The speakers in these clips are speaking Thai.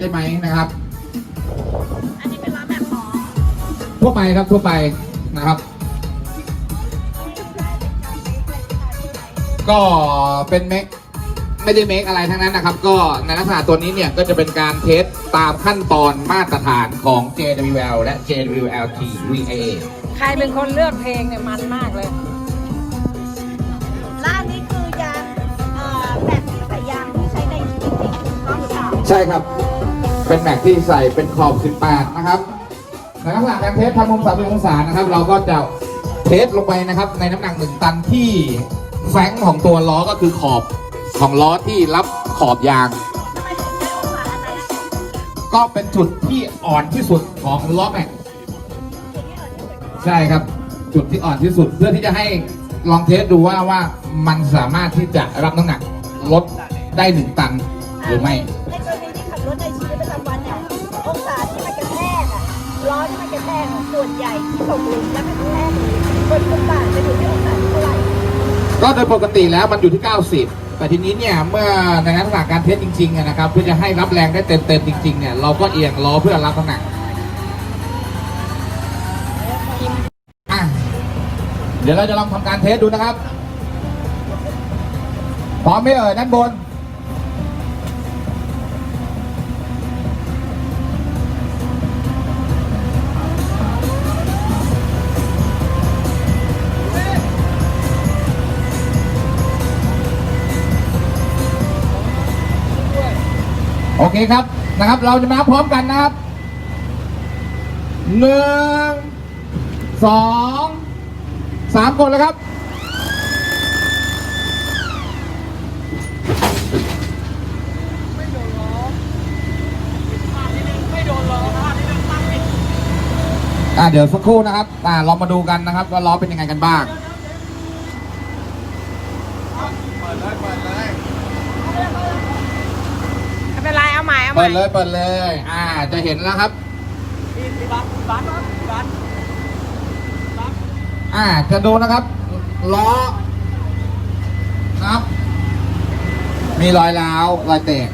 ได้ไหมนะครับ อันนี้เป็นล้อแบบของทั่วไปครับทั่วไปนะครับ ก็เป็นเมคไม่ได้เมคอะไรทั้งนั้นนะครับ ก็ในลักษณะตัวนี้เนี่ยก็จะเป็นการเทสตามขั้นตอนมาตรฐานของ JWL และ JWLT VAA ใครเป็นคนเลือกเพลงเนี่ยมันมากเลยและอันนี้คือยางเอ่อแบบที่ใส่ยางที่ใช้ในจริงๆถูกต้องหรือเปล่า ใช่ครับ เป็นแม็กที่ใส่เป็นขอบ 18 นะครับในลักษณะการเทสทำมุม30องศานะครับ เราก็จะเทสลงไปนะครับ ในน้ำหนัก 1 ตันที่แฟงของตัวล้อก็คือขอบของล้อที่รับขอบยาง ก็เป็นจุดที่อ่อนที่สุดของล้อแม็กใช่ครับ จุดที่อ่อนที่สุดเพื่อที่จะให้ลองเทสดูว่าว่ามันสามารถที่จะรับน้ำหนักลดได้หนึ่งตันหรือไม่ ล้อที่มันกระแทกส่วนใหญ่ที่ตกหลุมและกระแทกบนฟุตบาทจะอยู่ที่องศาเท่าไหร่ก็โดยปกติแล้วมันอยู่ที่ 90 แต่ทีนี้เนี่ยเมื่อในลักษณะการเทสจริงๆนะครับเพื่อจะให้รับแรงได้เต็มๆจริงๆเนี่ยเราก็เอียงล้อเพื่อรับน้ำหนักอะเดี๋ยวเราจะลองทำการเทสดูนะครับพร้อมไหมเอ่ยด้านบน คครับนะครับ เราจะมาพร้อมกันนะครับหนึ่งสองสามกดแล้วครับอ่าเดี๋ยวสักครู่นะครับอ่าเรามาดูกันนะครับว่าล้อเป็นยังไงกันบ้าง ไม่ เป็นไรเอาใหม่เอาใหเปิม่ดเลยเปิดเลย อ่า จะเห็นแล้วครับอ่า จะดูนะครับ ล้อนะครับ มีรอยร้าวรอยแตก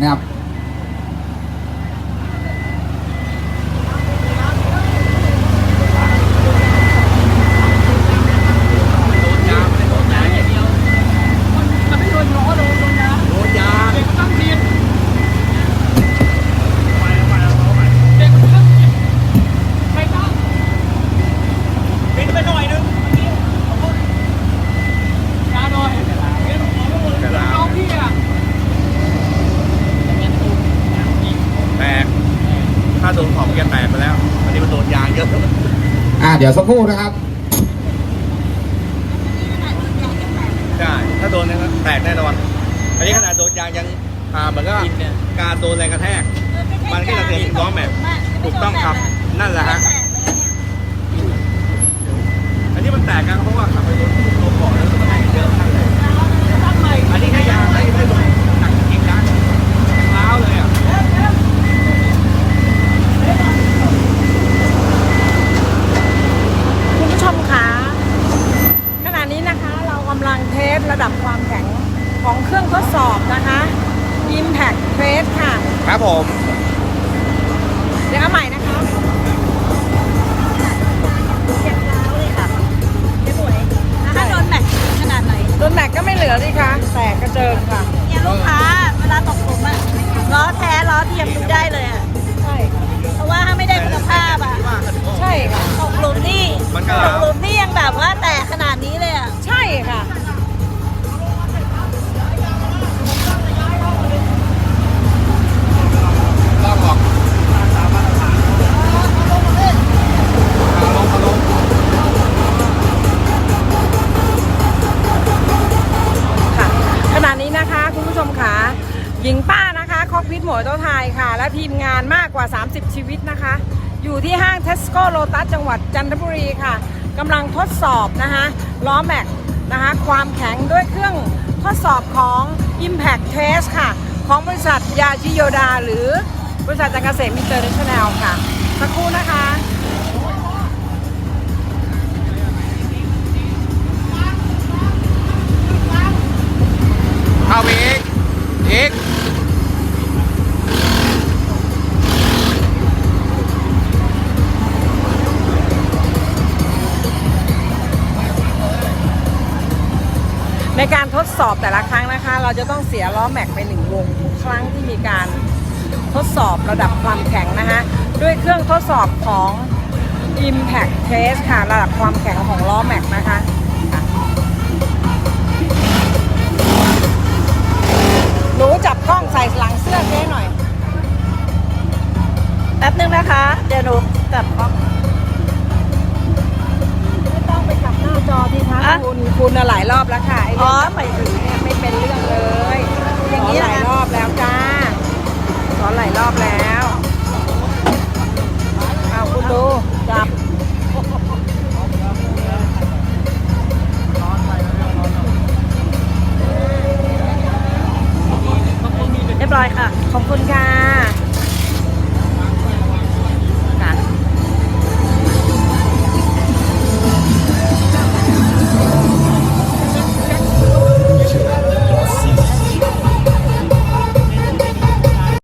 นะครับ แตก ถ้าโดนของแกแตกไปแล้ว อันนี้มันโดนยางเยอะ อ่า เดี๋ยวสักครู่นะครับใช่ถ้าโดนเนี่ยแตกแน่นอนอันนี้ขนาดโดนยางยังอ่าเหมือนก็การโดนแรงกระแทก มันก็จะเกิดล้อแม็กถูกต้องครับ นั่นแหละฮะ อันนี้มันแตกกันเพราะว่าขับไปโดนโดนเบาะแล้วมันแตกเยอะมากเลยอันนี้แค่ยางไม่ไม่โดนหนักจริงๆนะยังร้าวเลยอะ คุณผู้ชมคะขณะนี้นะคะเรากำลังเทสระดับความแข็งของเครื่ องทดสอบนะคะ Impact Trace ค่ะ ครับผม เดี๋ยวเอาใหม่นะคะเจ็บร้าวเลยค่ะเจ๊หมวยถ้าโดนแม็กซ์ขนาดไหนโดนแม็กก็ไม่เหลือดิคะ แตกกระเจิงค่ะ เนี่ยลูกค้าเวลาตกหลุมอะล้อแท้ล้อเทียมดูได้เลยอะใช่ค่ะเพราะว่าถ้าไม่ได้คุณภาพอะใช่ค่ะตกหลุมนี่มันก็ตร้าวกหลุม คอกพิทหมวยเต้าไทยค่ะ และทีมงานมากกว่า 30 ชีวิตนะคะ อยู่ที่ห้างเทสโก้โลตัสจังหวัดจันทบุรีค่ะกำลังทดสอบนะคะล้อแม็กนะคะความแข็งด้วยเครื่องทดสอบของ Impact Test ค่ะ ของบริษัทยาชิโยดา หรือบริษัทจังเกษมอินเตอร์เนชั่นแนลค่ะ สักครู่นะคะ ในการทดสอบแต่ละครั้งนะคะ เราจะต้องเสียล้อแม็กไปหนึ่งวงทุกครั้งที่มีการทดสอบระดับความแข็งนะคะ ด้วยเครื่องทดสอบของ Impact Test ค่ะ ระดับความแข็งของล้อแม็กนะคะค่ะหนูจับกล้องใส่หลังเสื้อเจ๊หน่อย แป๊บนึงนะคะ เดี๋ยวหนู อยค่ะ ขอบคุณค่ะ